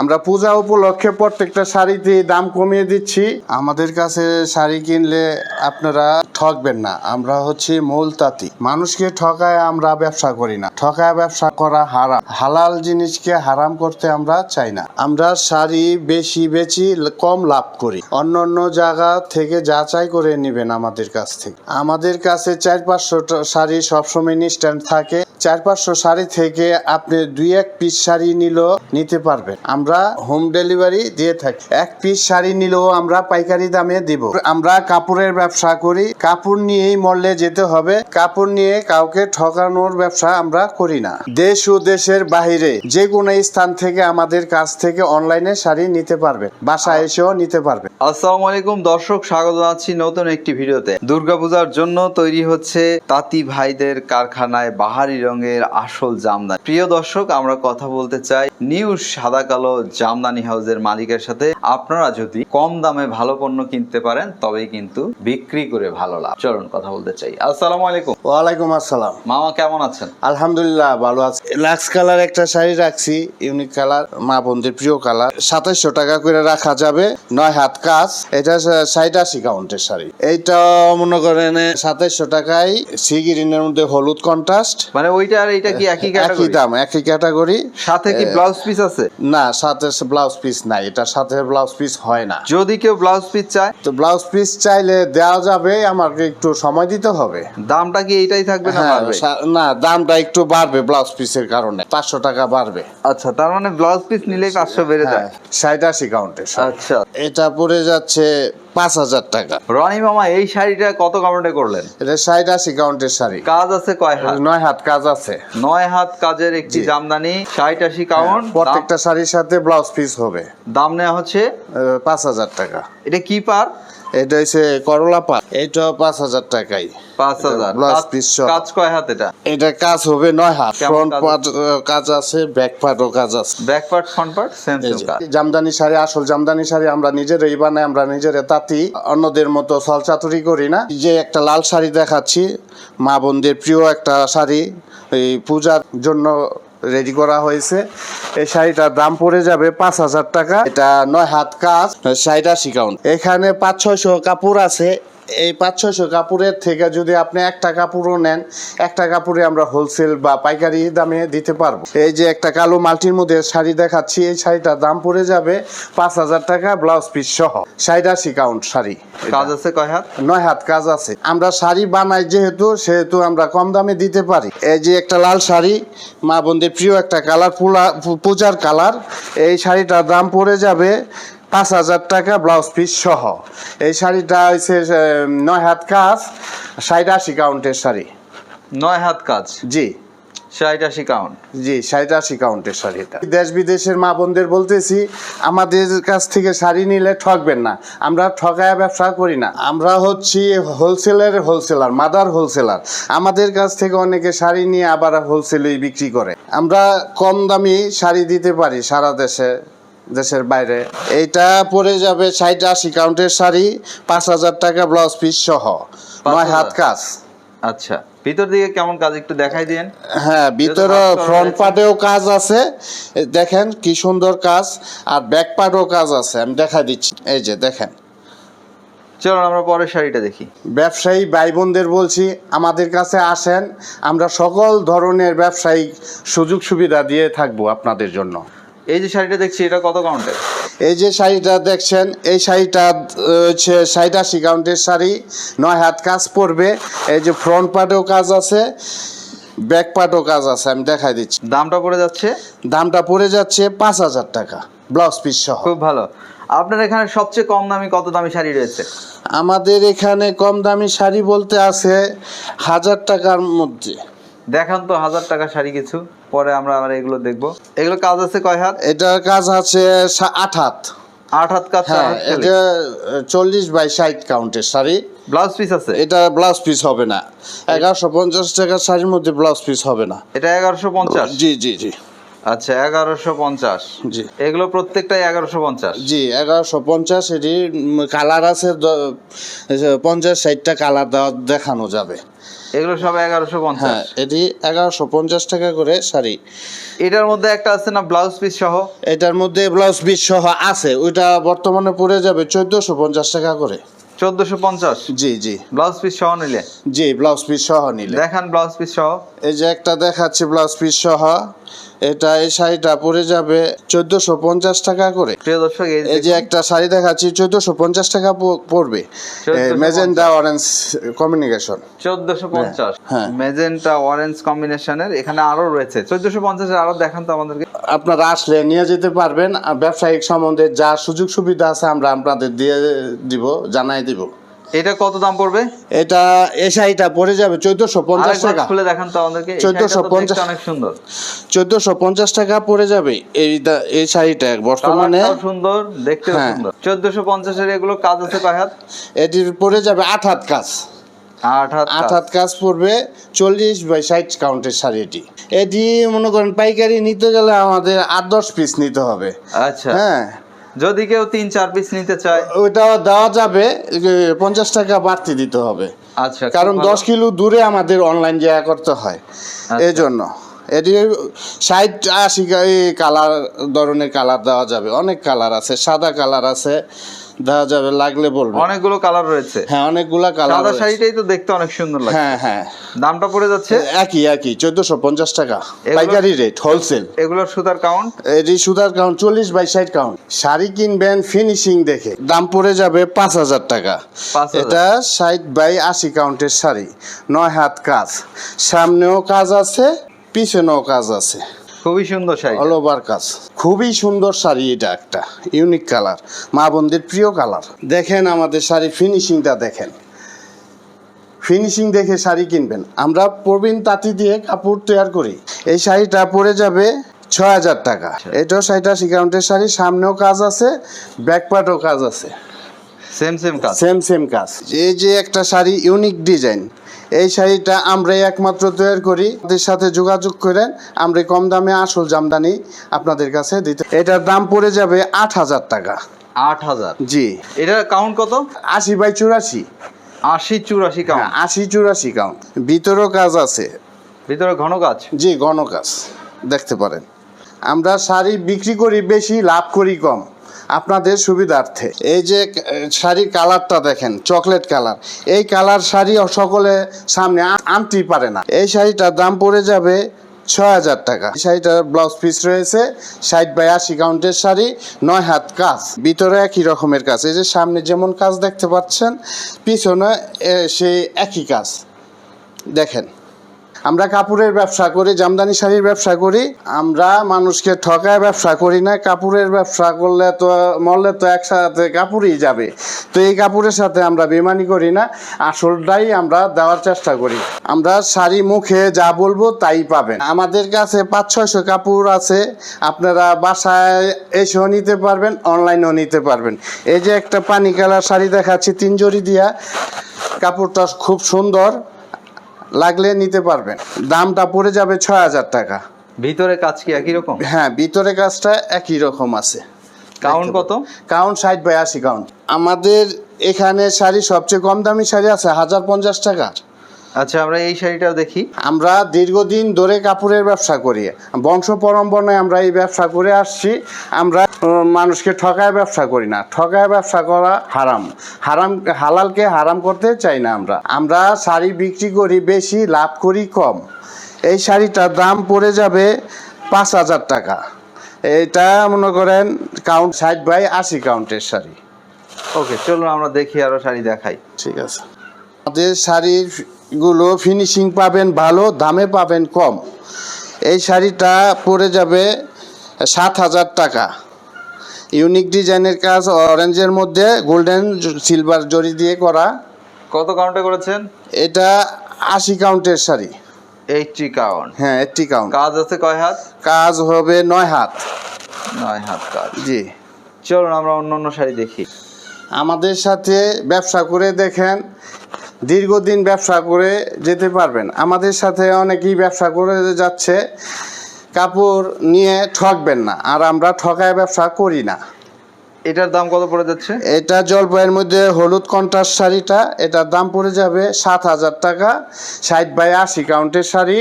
আমরা পূজা উপলক্ষে প্রত্যেকটা শাড়িতে দাম কমিয়ে দিচ্ছি। আমাদের কাছে শাড়ি কিনলে আপনারা ঠকবেন না। আমরা হচ্ছে মূল তাঁতি। মানুষকে ঠকায় আমরা ব্যবসা করি না। ঠকায় ব্যবসা করা হারাম। হালাল জিনিসকে হারাম করতে আমরা চাই না। আমরা শাড়ি বেশি বেশি কম লাভ করি। অন্য অন্য জায়গা থেকে যাচাই করে নেবেন আমাদের কাছ থেকে। আমাদের কাছে চার পাঁচশো শাড়ি সবসময় স্ট্যান্ড থাকে। চার পাঁচশো শাড়ি থেকে আপনি দুই এক পিস শাড়ি নিলেও নিতে পারবেন। আমরা হোম ডেলিভারি দিয়ে থাকি। এক পিস শাড়ি নিলেও আমরা পাইকারি দামে দিব। আমরা কাপড়ের ব্যবসা করি। কাপড় নিয়েই মরলে যেতে হবে। কাপড় নিয়ে কাউকে ঠকানোর ব্যবসা আমরা করি না। দেশ ও দেশের বাইরে যে কোনো স্থান থেকে আমাদের কাছ থেকে অনলাইনে শাড়ি নিতে পারবেন। বাসায় এসেও নিতে পারবেন। আসসালামু আলাইকুম দর্শক, স্বাগত জানাচ্ছি নতুন একটি ভিডিওতে। দুর্গাপূজার জন্য তৈরি হচ্ছে তাঁতি ভাইদের কারখানায় বাহারি রঙের আসল জামদানি। প্রিয় দর্শক আমরা কথা বলতে চাই নিউ সাদা কালো জামদানি হাউসের মালিকের সাথে। আপনারা যদি কম দামে ভালো পণ্য কিনতে পারেন তবেই কিন্তু বিক্রি করে ভালো লাভ। চলুন কথা বলতে চাই। আসসালামু আলাইকুম। ওয়ালাইকুম আসসালাম। মামা কেমন আছেন? আলহামদুলিল্লাহ ভালো আছে। লাক্স কালার একটা শাড়ি রাখছি ইউনিক কালার মা বোনদের প্রিয় কালার সাতাইশশো টাকা করে রাখা যাবে নয় হাত কাজ। এটা ষাট আশি কাউন্টের শাড়ি। এইটা মনে করেন সাতাইশশো টাকায় সি গ্রিনের মধ্যে হলুদ কন্ট্রাস্ট মানে ওইটা আর এইটা কি একই একই দাম একই ক্যাটাগরি সাথে কি ব্লাউজ পিস আছে? না সাথে ব্লাউজ পিস নাই এটা সাথে ব্লাউজ পিস হয় না। যদি কেউ ব্লাউজ পিস চায়? তো ব্লাউজ পিস চাইলে দেওয়া যাবে আমাকে একটু সময় দিতে হবে। দামটা কি এইটাই থাকবে না হ্যাঁ বাড়বে? না দামটা একটু বাড়বে ব্লাউজ পিসের কারণে পাঁচশো টাকা বাড়বে। আচ্ছা তার মানে ব্লাউজ পিস নিলেই পাঁচশো বেড়ে হ্যাঁ যায়। ষাট আশি কাউন্টে আচ্ছা। এটা পড়ে যাচ্ছে পাঁচ হাজার টাকা। রনি মামা এই শাড়িটা কত কাউন্টে করলেন? এটা ষাট আশি কাউন্টের শাড়ি। কাজ আছে কয় হাত? নয় হাত কাজ আছে। নয় হাত কাজের একটি জামদানি ষাট আশি কাউন্ট প্রত্যেকটা শাড়ির সাথে ব্লাউজ পিস হবে। দাম নেওয়া হচ্ছে? পাঁচ হাজার টাকা। এটা কি পার? এটা হচ্ছে করলা পাট এটা পাঁচ হাজার টাকাই পাঁচ হাজার। ব্লাউজ কাজ- কাজ কয় হাত এটা? এটা কাজ হবে নয় হাত। ফ্রন্ট? পার্ট কাজ? আছে ব্যাক পার্টও কাজ আছে। Back part front part same jamdani sari আসল জামদানি শাড়ি আমরা নিজেরাই বানাই আমরা নিজেরা তাঁতি। অন্যদের মতো সলচাতুরি করি না। যে একটা লাল শাড়ি দেখাচ্ছি মা বোনদের প্রিয় একটা শাড়ি। এই পূজার জন্য রেডি করা হয়েছে। এই শাড়িটার দাম পড়ে যাবে পাঁচ হাজার টাকা। এটা নয় হাত কাজ শাড়িটা শিকাউন এখানে পাঁচ, ছয়শো কাপড় আছে। এই পাঁচ ছয়শো কাপড়ের থেকে যদি আপনি একটা কাপড়ও নেন একটা কাপড়ে আমরা হোলসেল বা পাইকারি দামে দিতে পারব। এই যে একটা কালো মাল্টির মধ্যে শাড়ি দেখাচ্ছি এই শাড়িটার দাম পড়ে যাবে পাঁচ হাজার টাকা ব্লাউজ পিস সহ। ষাট আশি কাউন্ট শাড়ি। কাজ আছে কয় হাত? নয় হাত কাজ আছে। আমরা শাড়ি বানাই যেহেতু সেহেতু আমরা কম দামে দিতে পারি। এই যে একটা লাল শাড়ি মা বোনদের প্রিয় একটা কালার পূজার কালার এই শাড়িটার দাম পড়ে যাবে পাঁচ হাজার টাকা ব্লাউজ পিস সহ। এই শাড়িটা হয়েছে নয় হাত কাজ ষাট আশি কাউন্টের শাড়ি। নয় হাত কাজ জি। ষাট আশি কাউন্ট? জি ষাট আশি কাউন্টের শাড়িটা দেশ বিদেশের মা বোনদের বলতেছি আমাদের কাছ থেকে শাড়ি নিলে ঠকবেন না। আমরা ঠকায়া ব্যবসা করি না। আমরা হচ্ছি হোলসেলের হোলসেলার মাদার হোলসেলার আমাদের কাছ থেকে অনেকে শাড়ি নিয়ে আবার হোলসেলেই বিক্রি করে। আমরা কম দামি শাড়ি দিতে পারি সারা দেশে। দেশের বাইরে। এইটা পরে যাবে ষাট আশি কাউন্টের শাড়ি পাঁচ হাজার টাকা ব্লাউজ পিস সহ। নয় হাত কাজ। আচ্ছা ভিতর দিকে কেমন কাজ একটু দেখাই দিন। হ্যাঁ ভিতরে ফ্রন্ট পার্টেও কাজ আছে। দেখেন কি সুন্দর কাজ। আর ব্যাক পার্টেও কাজ আছে। আমি দেখা দিচ্ছি। এই যে দেখেন। চলুন আমরা পরের শাড়িটা দেখি। ব্যবসায়ী ভাই বোনদের বলছি আমাদের কাছে আসেন। আমরা সকল ধরনের ব্যবসায়িক সুযোগ সুবিধা দিয়ে থাকব আপনাদের জন্য। এই যে শাড়িটা দেখছি এটা কত কাউন্টের এই যে শাড়িটা দেখছেন এই শাড়িটা হচ্ছে ষাট আশি কাউন্টের শাড়ি। নয় হাত কাজ পড়বে এই যে ফ্রন্ট পার্টেও কাজ আছে ব্যাক পার্টেও কাজ আছে আমি দেখাই দিচ্ছি। দামটা পড়ে যাচ্ছে? দামটা পড়ে যাচ্ছে পাঁচ হাজার টাকা ব্লাউজ পিস সহ। খুব ভালো। আপনার এখানে সবচেয়ে কম দামি কত দামি শাড়ি রয়েছে? আমাদের এখানে কম দামি শাড়ি বলতে আছে হাজার টাকার মধ্যে। দেখান তো হাজার টাকা শাড়ি কিছু। পরে আমরা আবার এগুলো দেখব। এগুলো কাজ আছে কয় হাত? এটার কাজ আছে আট হাত। আট হাত কাজ হ্যাঁ। এটা চল্লিশ বাই ষাট কাউন্টের শাড়ি। ব্লাউজ পিস আছে? এটা ব্লাউজ পিস হবে না। এগারোশো পঞ্চাশ টাকার শাড়ির মধ্যে ব্লাউজ পিস হবে না। এটা এগারোশো পঞ্চাশ? জি জি জি। আচ্ছা এগারোশো পঞ্চাশ। জি। এগুলো প্রত্যেকটাই এগারোশো পঞ্চাশ? জি এগারোশো পঞ্চাশ এটি কালার আছে পঞ্চাশ ষাটটা কালার দেখানো যাবে। এগুলো সব এগারোশো পঞ্চাশ? হ্যাঁ এটি এগারোশো পঞ্চাশ টাকা করে শাড়ি এটার মধ্যে একটা আছে না ব্লাউজ পিস সহ? এটার মধ্যে ব্লাউজ পিস সহ আছে ওইটা বর্তমানে পড়ে যাবে চোদ্দোশো পঞ্চাশ টাকা করে। চোদ্দশো পঞ্চাশ? জি জি। ব্লাউজ পিস সহ নিলে? জি ব্লাউজ পিস সহ নিলে। দেখান ব্লাউজ পিস সহ। এই যে একটা দেখাচ্ছি ব্লাউজ পিস সহ। এটা এই শাড়িটা পড়ে যাবে চোদ্দোশো পঞ্চাশ টাকা করে। প্রিয় দর্শক এই যে একটা শাড়ি দেখাচ্ছি চোদ্দোশো পঞ্চাশ টাকা পড়বে 1450 মেজেন্ডা অরেঞ্জ কমিউনিকেশন চোদ্দশো পঞ্চাশ। হ্যাঁ। মেজেন্টা অরেঞ্জ কম্বিনেশনের এখানে আরও রয়েছে। চোদ্দশো পঞ্চাশের আরও দেখান তো আমাদেরকে। আপনারা আসলে নিয়ে যেতে পারবেন। আর ব্যবসায়িক সম্বন্ধে যা সুযোগ সুবিধা আছে আমরা আপনাদের দিয়ে দিব জানাই দিব। এটা কত দাম পড়বে? এটা এই শাড়িটা পড়ে যাবে চোদ্দোশো পঞ্চাশ আরেকবার টাকা। খুলে দেখান তো আমাদেরকে। এই 1450 শাড়িটা তো দেখতে অনেক সুন্দর। চোদ্দোশো পঞ্চাশ টাকা পড়ে যাবে এই দা- এই শাড়িটা বর্তমানে। সুন্দর দেখতেও হ্যাঁ। সুন্দর। চোদ্দশো পঞ্চাশের এগুলো কাজ আছে কয় হাত? এটির পড়ে যাবে আট হাত কাজ। আট হাত কাজ পড়বে চল্লিশ বাই ষাট কাউন্টের শাড়ি এটি। এটি মনে করেন পাইকারি নিতে গেলে আমাদের আট দশ পিস নিতে হবে। আচ্ছা। হ্যাঁ। যদি কেউ তিন চার পিস নিতে চায়। ওটা দেওয়া যাবে পঞ্চাশ টাকা বাড়তি দিতে হবে। আচ্ছা কারণ দশ কিলো দূরে আমাদের অনলাইন জায়গা করতে হয়। এই জন্য এটি ষাট আশি কালার ধরনের কালার দেওয়া যাবে। অনেক কালার আছে সাদা কালার আছে। দেওয়া যাবে লাগলে বলব। অনেকগুলো কালার রয়েছে। হ্যাঁ অনেকগুলা কালার সাদা শাড়িটাই তো দেখতে অনেক সুন্দর লাগে হ্যাঁ হ্যাঁ। দামটা পড়ে যাচ্ছে? একই একই চোদ্দশো পঞ্চাশ টাকা। পাইকারি রেট হোলসেল এগুলোর সুতার কাউন্ট এটি সুতার কাউন্ট চল্লিশ বাই ষাট কাউন্ট শাড়ি কিনবেন ফিনিশিং দেখে। দাম পড়ে যাবে পাঁচ হাজার টাকা। 5,000 এটা ষাট বাই আশি কাউন্টের শাড়ি। নয় হাত কাজ। সামনেও কাজ আছে পিছনেও কাজ আছে। খুবই সুন্দর শাড়ি। অল ওভার কাজ। খুবই সুন্দর শাড়ি এটা একটা। ইউনিক কালার মা বোনদের প্রিয় কালার দেখেন আমাদের শাড়ি ফিনিশিংটা দেখেন। ফিনিশিং দেখে শাড়ি কিনবেন। আমরা প্রবীণ তাঁতি দিয়ে কাপড় তৈরি করি। এই শাড়িটা পরে যাবে ছয় হাজার টাকা। এটাও শাড়িটা কাউন্টের শাড়ি। সামনেও কাজ আছে ব্যাক পার্টও কাজ আছে। সেম সেম কাজ। সেম সেম কাজ। এই যে একটা শাড়ি ইউনিক ডিজাইন এই শাড়িটা আমরাই একমাত্র তৈরি করি। আমাদের সাথে যোগাযোগ করেন আমরা কম দামে আসল জামদানি আপনাদের কাছে দিতে। এটার দাম পড়ে যাবে আট হাজার টাকা। আট হাজার? জি। এটার কাউন্ট কত? আশি বাই চুরাশি। আশি চুরাশি হ্যাঁ কাউন্ট আশি চুরাশি কাউন্ট ভিতরেও কাজ আছে। ভিতরে ঘন কাজ? জি ঘন কাজ। দেখতে পারেন। আমরা শাড়ি বিক্রি করি বেশি লাভ করি কম। আপনাদের সুবিধার্থে। এই যে শাড়ির কালারটা দেখেন, চকলেট কালার। এই কালার শাড়ি সকলে সামনে আনতেই পারে না। এই শাড়িটার দাম পড়ে যাবে ছয় হাজার টাকা। শাড়িটার ব্লাউজ পিস রয়েছে, ষাট বাই আশি কাউন্টের শাড়ি, নয় হাত কাজ ভিতরে একই রকমের কাজ এই যে, সামনে যেমন কাজ দেখতে পাচ্ছেন, পিছনে সেই একই কাজ দেখেন। আমরা কাপড়ের ব্যবসা করি, জামদানি শাড়ির ব্যবসা করি, আমরা মানুষকে ঠকায় ব্যবসা করি না, কাপড়ের ব্যবসা করলে তো মরলে তো একসাথে কাপড়ই যাবে। তো এই কাপড়ের সাথে আমরা বেমানি করি না, আসলটাই আমরা দেওয়ার চেষ্টা করি। আমরা শাড়ি মুখে যা বলব তাই পাবেন। আমাদের কাছে পাঁচ, ছয়শো কাপড় আছে, আপনারা বাসায় এসেও নিতে পারবেন, অনলাইনেও নিতে পারবেন। এই যে একটা পানি কালার শাড়ি দেখাচ্ছি তিনজরি দিয়া। কাপড়টা খুব সুন্দর। লাগলে নিতে পারবেন। দামটা পড়ে যাবে ছয় হাজার টাকা। ভিতরে কাজ কি একই রকম? হ্যাঁ ভিতরে কাজটা একই রকম আছে। কাউন্ট কত? কাউন্ট ষাট বাই আশি কাউন্ট আমাদের এখানে শাড়ি সবচেয়ে কম দামি শাড়ি আছে হাজার পঞ্চাশ টাকার আচ্ছা আমরা এই শাড়িটাও দেখি। আমরা দীর্ঘদিন ধরে কাপড়ের ব্যবসা করি। বংশ পরম্পরায় আমরা এই ব্যবসা করে আসছি। আমরা মানুষকে ঠকায় ব্যবসা করি না। ঠকায় ব্যবসা করা হারাম। হারাম হালালকে হারাম করতে চাই না আমরা। আমরা শাড়ি বিক্রি করি বেশি লাভ করি কম। এই শাড়িটার দাম পড়ে যাবে পাঁচ হাজার টাকা। এটা মনে করেন কাউন্ট ষাট বাই আশি কাউন্টের শাড়ি। ওকে চলুন আমরা দেখি আরও শাড়ি দেখাই। ঠিক আছে। আমাদের শাড়িগুলো ফিনিশিং পাবেন ভালো দামে পাবেন কম। এই শাড়িটা পড়ে যাবে সাত হাজার টাকা। ইউনিক ডিজাইনের কাজ অরেঞ্জের মধ্যে গোল্ডেন সিলভার জরি দিয়ে করা। কত কাউন্টে করেছেন? এটা আশি কাউন্টের শাড়ি। এইটটি কাউন্ট হ্যাঁ এইটটি কাউন্ট কাজ আছে কয় হাত? কাজ হবে নয় হাত। নয় হাত কাজ। জি। চলুন আমরা অন্য অন্য শাড়ি দেখি। আমাদের সাথে ব্যবসা করে দেখেন। দীর্ঘদিন ব্যবসা করে যেতে পারবেন। আমাদের সাথে অনেকেই ব্যবসা করে যাচ্ছে। কাপড় নিয়ে ঠকবেন না আর আমরা ঠকায় ব্যবসা করি না। এটার দাম কত পড়ে যাচ্ছে? এটা জলপাইয়ের মধ্যে হলুদ কন্ট্রাস্ট শাড়িটা এটার দাম পড়ে যাবে সাত হাজার টাকা। ষাট বাই আশি কাউন্টের শাড়ি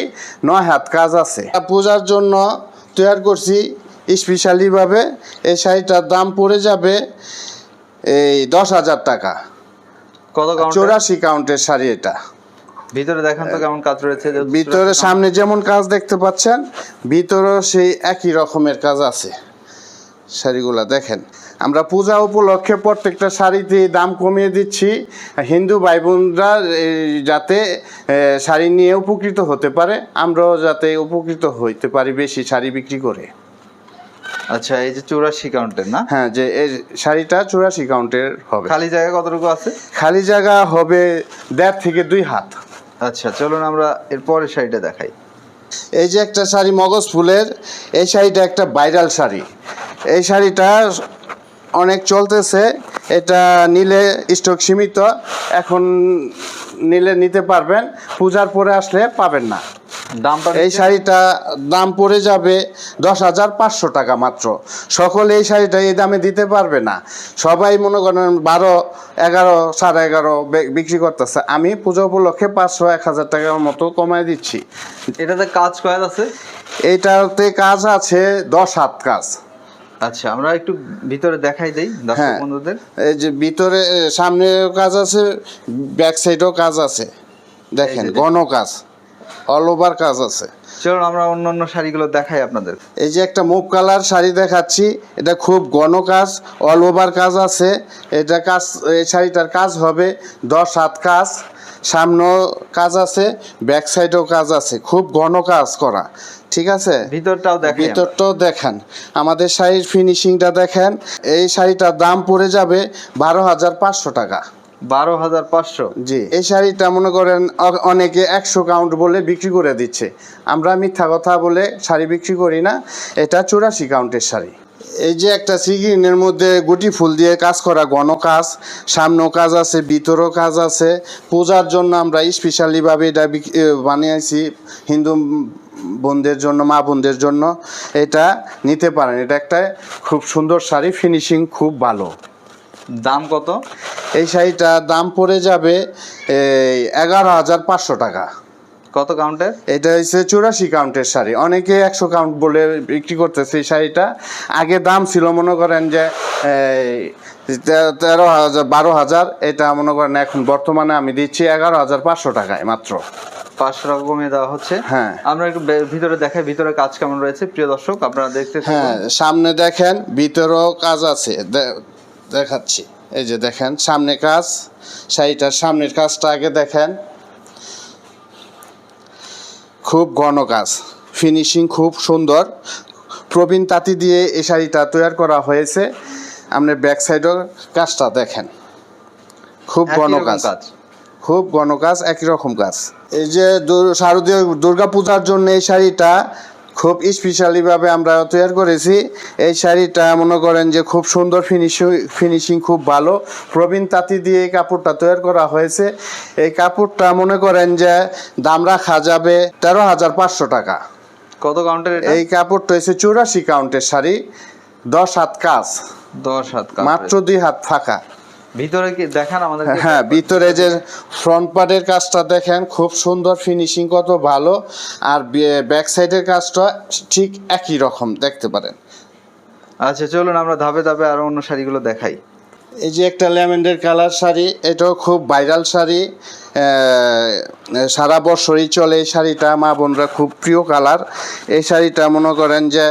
নয় হাত কাজ আছে। পূজার জন্য তৈরি করছি স্পেশালিভাবে এই শাড়িটার দাম পড়ে যাবে এই দশ হাজার টাকা। কত চৌরাশি কাউন্টের শাড়ি এটা। ভিতরে দেখান তো কেমন কাজ রয়েছে ভিতরে সামনে যেমন কাজ দেখতে পাচ্ছেন ভিতরেও সেই একই রকমের কাজ আছে। শাড়িগুলা দেখেন। আমরা পূজা উপলক্ষে প্রত্যেকটা শাড়িতে দাম কমিয়ে দিচ্ছি। হিন্দু ভাই বোনরা যাতে শাড়ি নিয়ে উপকৃত হতে পারে আমরাও যাতে উপকৃত হইতে পারি বেশি শাড়ি বিক্রি করে। আচ্ছা এই যে চৌরাশি কাউন্টের না? হ্যাঁ যে এই শাড়িটা চুরাশি কাউন্টের হবে। খালি জায়গা কতটুকু আছে? খালি জায়গা হবে দেড় থেকে দুই হাত। আচ্ছা চলুন আমরা এর পরের শাড়িটা দেখাই। এই যে একটা শাড়ি মগজ ফুলের এই শাড়িটা একটা ভাইরাল শাড়ি। এই শাড়িটা অনেক চলতেছে এটা নিলে স্টক সীমিত এখন নিলে নিতে পারবেন পূজার পরে আসলে পাবেন না। এই শাড়িটা দাম পড়ে যাবে দশ হাজার পাঁচশো টাকা মাত্র। সকলে এই শাড়িটা এই দামে দিতে পারবে না। সবাই মনে করেন বারো এগারো সাড়ে এগারো বিক্রি করতেছে। আমি পুজো উপলক্ষে পাঁচশো এক হাজার টাকার মতো কমায় দিচ্ছি। এটাতে কাজ কয়েক আছে? এইটাতে কাজ আছে দশ হাত কাজ। আচ্ছা আমরা একটু ভিতরে দেখাই দেই দর্শক হ্যাঁ। বন্ধুদের। এই যে ভিতরে সামনে কাজ আছে ব্যাক সাইডেও কাজ আছে। দেখেন ঘন কাজ। অল ওভার কাজ আছে। চলুন আমরা অন্য অন্য শাড়িগুলো দেখাই আপনাদের। এই যে একটা মুভ কালার শাড়ি দেখাচ্ছি এটা খুব ঘন কাজ অল ওভার কাজ আছে। এটা কাজ এই শাড়িটার কাজ হবে দশ হাত কাজ সামনেও কাজ আছে ব্যাক সাইডেও কাজ আছে। খুব ঘন কাজ করা ঠিক আছে? ভিতরটাও আমরা। ভিতরটাও দেখেন। আমাদের শাড়ির ফিনিশিংটা দেখেন এই শাড়িটার দাম পড়ে যাবে বারো হাজার পাঁচশো টাকা। বারো হাজার পাঁচশো। জি। এই শাড়িটা মনে করেন অনেকে একশো কাউন্ট বলে বিক্রি করে দিচ্ছে। আমরা মিথ্যা কথা বলে শাড়ি বিক্রি করি না, এটা চুরাশি কাউন্টের শাড়ি। এই যে একটা সিগিনের মধ্যে গুটি ফুল দিয়ে কাজ করা গণ কাজ, সামনেও কাজ আছে, ভিতরেও কাজ আছে। পূজার জন্য আমরা স্পেশালিভাবে এটা বানিয়েছি, হিন্দু বোনদের জন্য, মা বোনদের জন্য। এটা নিতে পারেন, এটা একটা খুব সুন্দর শাড়ি ফিনিশিং খুব ভালো। দাম কত? এই শাড়িটার দাম পড়ে যাবে এগারো হাজার পাঁচশো টাকা। কত কাউন্টের? এটা হচ্ছে চুরাশি কাউন্টের শাড়ি। অনেকে একশো কাউন্ট বলে বিক্রি করতেছে এই শাড়িটা। আগে দাম ছিল মনে করেন যে তেরো হাজার বারো হাজার। এটা মনে করেন এখন বর্তমানে আমি দিচ্ছি এগারো হাজার পাঁচশো টাকায় মাত্র। পাঁচশো টাকা কমিয়ে দেওয়া হচ্ছে। হ্যাঁ। আমরা একটু ভিতরে দেখাই ভিতরে কাজ কেমন রয়েছে। প্রিয় দর্শক আপনারা দেখতে হ্যাঁ সামনে দেখেন ভিতরেও কাজ আছে। দেখাচ্ছি। এই যে দেখেন সামনে কাজ। শাড়িটার সামনের কাজটা আগে দেখেন। খুব ঘন কাজ। ফিনিশিং খুব সুন্দর। প্রবীণ তাঁতি দিয়ে এই শাড়িটা তৈরি করা হয়েছে। আপনি ব্যাক সাইডও কাজটা দেখেন। খুব ঘন কাজ। খুব ঘন কাজ একই রকম কাজ। এই যে শারদীয় দুর্গা পূজার জন্য এই শাড়িটা খুব স্পেশালিভাবে আমরা তৈরি করেছি। এই শাড়িটা মনে করেন যে খুব সুন্দর ফিনিশিং ফিনিশিং খুব ভালো। প্রবীণ তাঁতি দিয়ে এই কাপড়টা তৈরি করা হয়েছে। এই কাপড়টা মনে করেন যে দাম রাখা যাবে তেরো হাজার পাঁচশো টাকা। কত কাউন্টের এই কাপড়টা হচ্ছে চুরাশি কাউন্টের শাড়ি দশ হাত কাজ। দশ হাত। মাত্র দুই হাত ফাঁকা। ভিতরে কি দেখান আমাদের হ্যাঁ ভিতরে যে ফ্রন্ট পার্টের কাজটা দেখেন খুব সুন্দর ফিনিশিং কত ভালো। আর ব্যাক সাইডের কাজটা ঠিক একই রকম দেখতে পারেন। আচ্ছা চলুন আমরা ধাপে ধাপে আরও অন্য শাড়িগুলো দেখাই। এই যে একটা ল্যামেন্ডের কালার শাড়ি এটাও খুব ভাইরাল শাড়ি। সারা বছরই চলে এই শাড়িটা মা বোনরা খুব প্রিয় কালার। এই শাড়িটা মনে করেন যে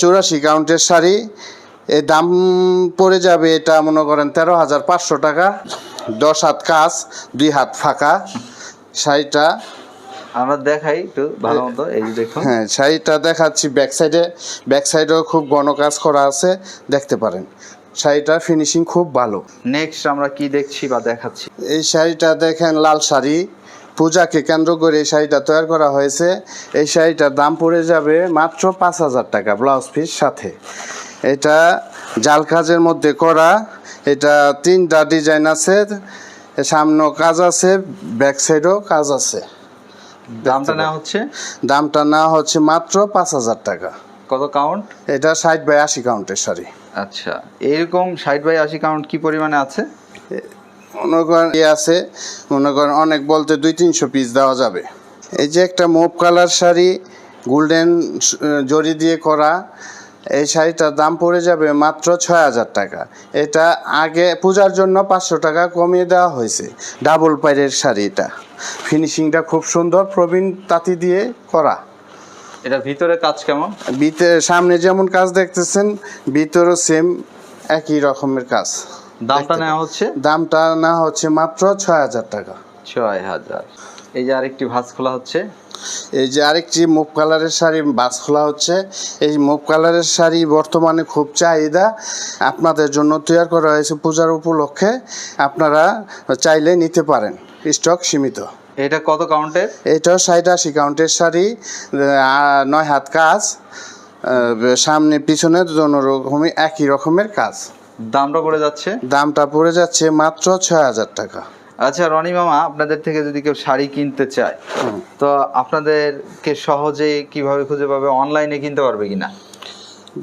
চৌরাশি কাউন্টের শাড়ি। এই দাম পড়ে যাবে এটা মনে করেন তেরো হাজার পাঁচশো টাকা। দশ হাত কাজ দুই হাত ফাঁকা। শাড়িটা আমরা দেখাই একটু ভালো মতো এই যে দেখুন। হ্যাঁ শাড়িটা দেখাচ্ছি ব্যাক সাইডে ব্যাক সাইডেও খুব ঘন কাজ করা আছে দেখতে পারেন। শাড়িটার ফিনিশিং খুব ভালো। নেক্সট আমরা কি দেখছি বা দেখাচ্ছি? এই শাড়িটা দেখেন লাল শাড়ি। পূজাকে কেন্দ্র করে এই শাড়িটা তৈরি করা হয়েছে। এই শাড়িটার দাম পড়ে যাবে মাত্র পাঁচ হাজার টাকা ব্লাউজ পিস সাথে। এটা জাল কাজের মধ্যে করা এটা তিনটা ডিজাইন আছে সামনেও কাজ আছে ব্যাক সাইডেও কাজ আছে। দামটা না হচ্ছে? দামটা না হচ্ছে মাত্র পাঁচ হাজার টাকা। কত কাউন্ট এটা ষাট বাই আশি কাউন্টের শাড়ি। আচ্ছা এরকম ষাট বাই আশি কাউন্ট কি পরিমাণে আছে? মনে করেন ইয়ে আছে মনে করেন অনেক বলতে দুই তিনশো পিস দেওয়া যাবে। এই যে একটা মুভ কালার শাড়ি গোল্ডেন জরি দিয়ে করা এই শাড়িটার দাম পড়ে যাবে মাত্র ছয় হাজার টাকা। এটা আগে পূজার জন্য পাঁচশো টাকা কমিয়ে দেওয়া হয়েছে ডাবল পাইরের শাড়ি এটা ফিনিশিংটা খুব সুন্দর প্রবীণ তাঁতি দিয়ে করা। এটা ভিতরে কাজ কেমন? ভিতরে সামনে যেমন কাজ দেখতেছেন ভিতরও সেম একই রকমের কাজ। দামটা নেওয়া হচ্ছে? দামটা না হচ্ছে মাত্র ছয় হাজার টাকা। ছয় হাজার। এই যে আরেকটি ভাঁজ খোলা হচ্ছে। এই যে আরেকটি মুভ কালারের শাড়ি বাস খোলা হচ্ছে। এই মুভ কালারের শাড়ি বর্তমানে খুব চাহিদা। আপনাদের জন্য তৈরি করা হয়েছে পূজার উপলক্ষে। আপনারা চাইলে নিতে পারেন। স্টক সীমিত। এটা কত কাউন্টের? এটাও ষাট আশি কাউন্টের শাড়ি। নয় হাত কাজ। সামনে পিছনে দোনো রকমই একই রকমের কাজ। দামটা পড়ে যাচ্ছে? দামটা পড়ে যাচ্ছে মাত্র ছয় হাজার টাকা। আচ্ছা রনি মামা আপনাদের থেকে যদি কেউ শাড়ি কিনতে চায় তো আপনাদেরকে সহজে কীভাবে খুঁজে পাবে? অনলাইনে কিনতে পারবে কিনা?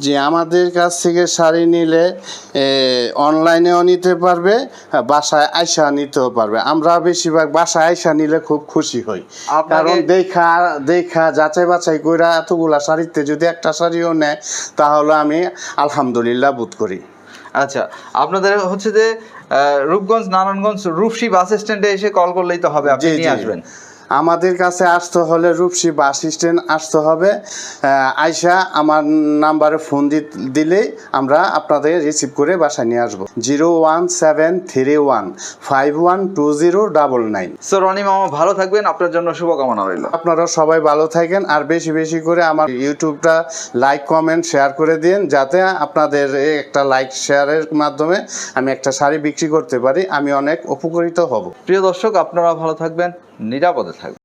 যে আমাদের কাছ থেকে শাড়ি নিলে অনলাইনেও নিতে পারবে বাসায় আইসা নিতেও পারবে। আমরা বেশিরভাগ বাসায় আইসা নিলে খুব খুশি হই। কারণ দেখা দেখা যাচাই বাছাই করে এতগুলা শাড়িতে যদি একটা শাড়িও নেয় তাহলে আমি আলহামদুলিল্লাহ বোধ করি। আচ্ছা আপনাদের হচ্ছে যে রূপগঞ্জ নারায়ণগঞ্জ রূপসী বাস স্ট্যান্ডে এসে কল করলেই তো হবে আপনি নিয়ে আসবেন। আমাদের কাছে আসতে হলে রূপসী বাস স্ট্যান্ড আসতে হবে। আইসা আমার নাম্বারে ফোন দিলেই আমরা আপনাদের রিসিভ করে বাসায় নিয়ে আসব। Zero one seven three one five one two zero double nine. So Rony মামা ভালো থাকবেন। আপনার জন্য শুভকামনা রইল। আপনারা সবাই ভালো থাকেন আর বেশি বেশি করে আমার ইউটিউবটা লাইক কমেন্ট শেয়ার করে দিন যাতে আপনাদের একটা লাইক শেয়ারের মাধ্যমে আমি একটা শাড়ি বিক্রি করতে পারি। আমি অনেক উপকৃত হব। প্রিয় দর্শক আপনারা ভালো থাকবেন। নিরাপদে থাকবেন